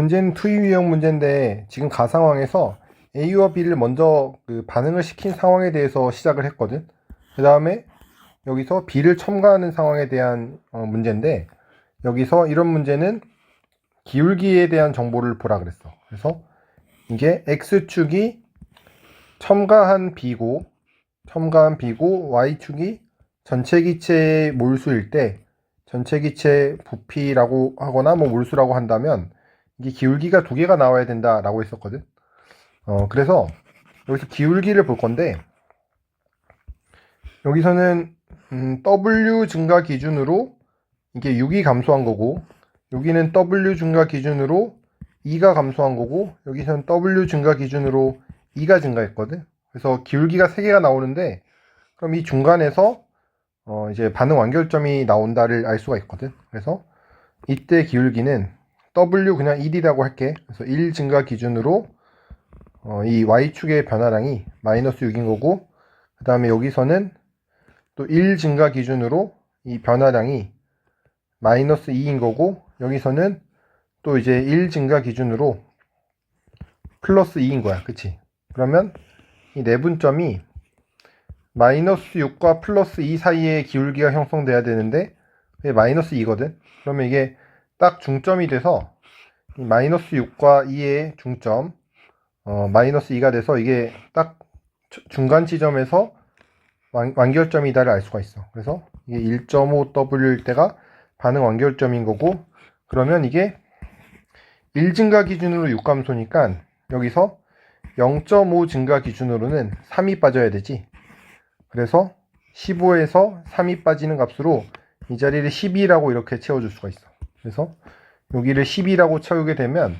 문제는 투입 유형 문제인데 지금 가 상황에서 A와 B를 먼저 그 반응을 시킨 상황에 대해서 시작을 했거든. 그 다음에 여기서 B를 첨가하는 상황에 대한 어, 문제인데 여기서 이런 문제는 기울기에 대한 정보를 보라 그랬어. 그래서 이게 X축이 첨가한 B고 첨가한 B고 Y축이 전체 기체의 몰수일 때 전체 기체 부피라고 하거나 뭐 몰수라고 한다면 이게 기울기가 두 개가 나와야 된다라고 했었거든. 어, 그래서 여기서 기울기를 볼 건데 여기서는 음, W 증가 기준으로 이게 6이 감소한 거고 여기는 W 증가 기준으로 2가 감소한 거고 여기서는 W 증가 기준으로 2가 증가했거든. 그래서 기울기가 3개가 나오는데 그럼 이 중간에서 어, 이제 반응 완결점이 나온다를 알 수가 있거든. 그래서 이때 기울기는 W 그냥 1이라고 할게. 그래서 1 증가 기준으로 어, 이 Y축의 변화량이 마이너스 6인 거고 그 다음에 여기서는 또 1 증가 기준으로 이 변화량이 마이너스 2인 거고 여기서는 또 이제 1 증가 기준으로 플러스 2인 거야. 그치? 그러면 이 내분점이 마이너스 6과 플러스 2 사이에 기울기가 형성돼야 되는데 이게 마이너스 2거든. 그러면 이게 딱 중점이 돼서 이 마이너스 6과 2의 중점 어, 마이너스 2가 돼서 이게 딱 주- 중간 지점에서 완, 완결점이다를 알 수가 있어. 그래서 이게 1.5W일 때가 반응 완결점인 거고 그러면 이게 1 증가 기준으로 6 감소니까 여기서 0.5 증가 기준으로는 3이 빠져야 되지. 그래서 15에서 3이 빠지는 값으로 이 자리를 12라고 이렇게 채워줄 수가 있어. 그래서 여기를 12라고 채우게 되면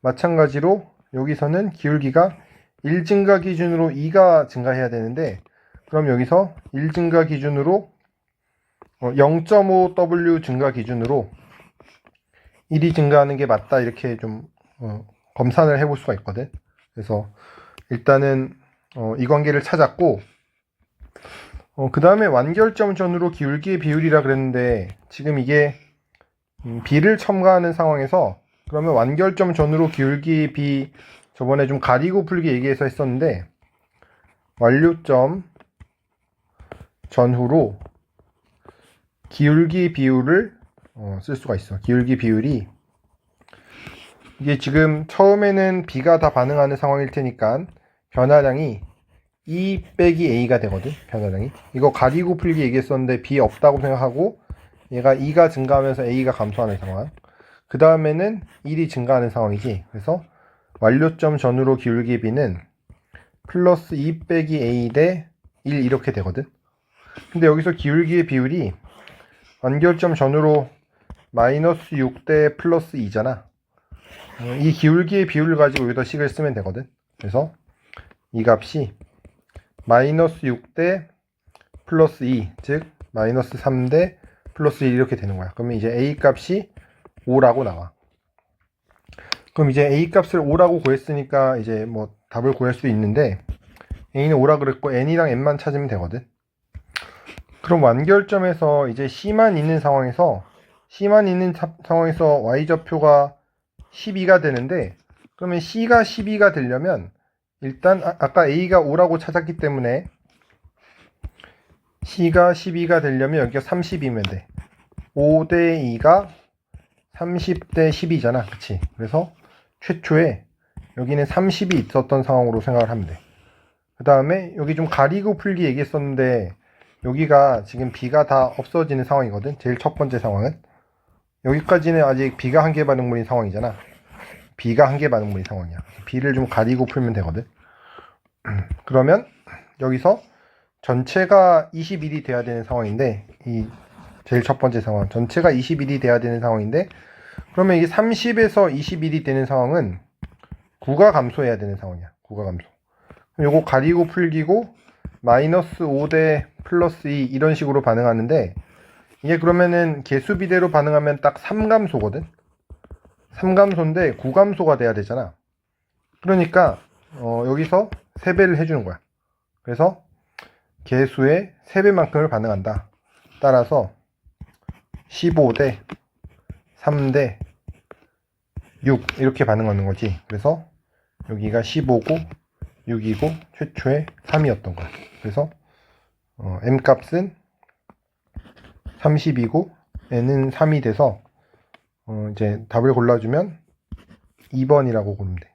마찬가지로 여기서는 기울기가 1 증가 기준으로 2가 증가해야 되는데 그럼 여기서 1 증가 기준으로 0.5W 증가 기준으로 1이 증가하는 게 맞다 이렇게 좀 어, 검산을 해볼 수가 있거든. 그래서 일단은 어, 이 관계를 찾았고 어, 그 다음에 완결점 전후로 기울기의 비율이라 그랬는데 지금 이게 음, B를 첨가하는 상황에서 그러면 완결점 전후로 기울기 B 저번에 좀 가리고 풀기 얘기해서 했었는데 완료점 전후로 기울기 비율을 어, 쓸 수가 있어. 기울기 비율이 이게 지금 처음에는 B가 다 반응하는 상황일 테니까 변화량이 E 빼기 A가 되거든. 변화량이. 이거 가리고 풀기 얘기했었는데 B 없다고 생각하고 얘가 E가 증가하면서 A가 감소하는 상황. 그 다음에는 1이 증가하는 상황이지. 그래서 완료점 전후로 기울기 B는 플러스 2 빼기 A 대 1 이렇게 되거든. 근데 여기서 기울기의 비율이 완결점 전후로 마이너스 6대 플러스 2잖아. 어, 이 기울기의 비율을 가지고 여기다 식을 쓰면 되거든. 그래서 이 값이 마이너스 6대 플러스 2, 즉 마이너스 3대 플러스 1 이렇게 되는 거야. 그러면 이제 A 값이 5라고 나와. 그럼 이제 A 값을 5라고 구했으니까 이제 뭐 답을 구할 수 있는데 A는 5라 그랬고 N이랑 N만 찾으면 되거든. 그럼 완결점에서 이제 C만 있는 상황에서 C만 있는 사- 상황에서 Y좌표가 12가 되는데 그러면 C가 12가 되려면 일단 아, 아까 A가 5라고 찾았기 때문에 C가 12가 되려면 여기가 30이면 돼. 5 대 2가 30대 10이잖아. 그치? 그래서 최초에 여기는 30이 있었던 상황으로 생각을 하면 돼. 그 다음에 여기 좀 가리고 풀기 얘기했었는데 여기가 지금 B가 다 없어지는 상황이거든. 제일 첫 번째 상황은. 여기까지는 아직 B가 한개 반응물인 상황이잖아. B가 한개 반응물인 상황이야. B를 좀 가리고 풀면 되거든. 그러면 여기서 전체가 21이 돼야 되는 상황인데 이 제일 첫 번째 상황 전체가 21이 돼야 되는 상황인데 그러면 이게 30에서 21이 되는 상황은 9가 감소해야 되는 상황이야. 9가 감소. 요거 가리고 풀기고 마이너스 5 대 플러스 2 이런 식으로 반응하는데 이게 그러면은 개수 비대로 반응하면 딱 3감소거든. 3감소인데 9감소가 돼야 되잖아. 그러니까 어, 여기서 3배를 해주는 거야. 그래서 개수의 3배만큼을 반응한다. 따라서 15대 3대 6 이렇게 반응하는 거지. 그래서 여기가 15고 6이고 최초에 3이었던 거야. 그래서 어, m 값은 30이고 n은 3이 돼서 어, 이제 답을 골라주면 2번이라고 고르면 돼.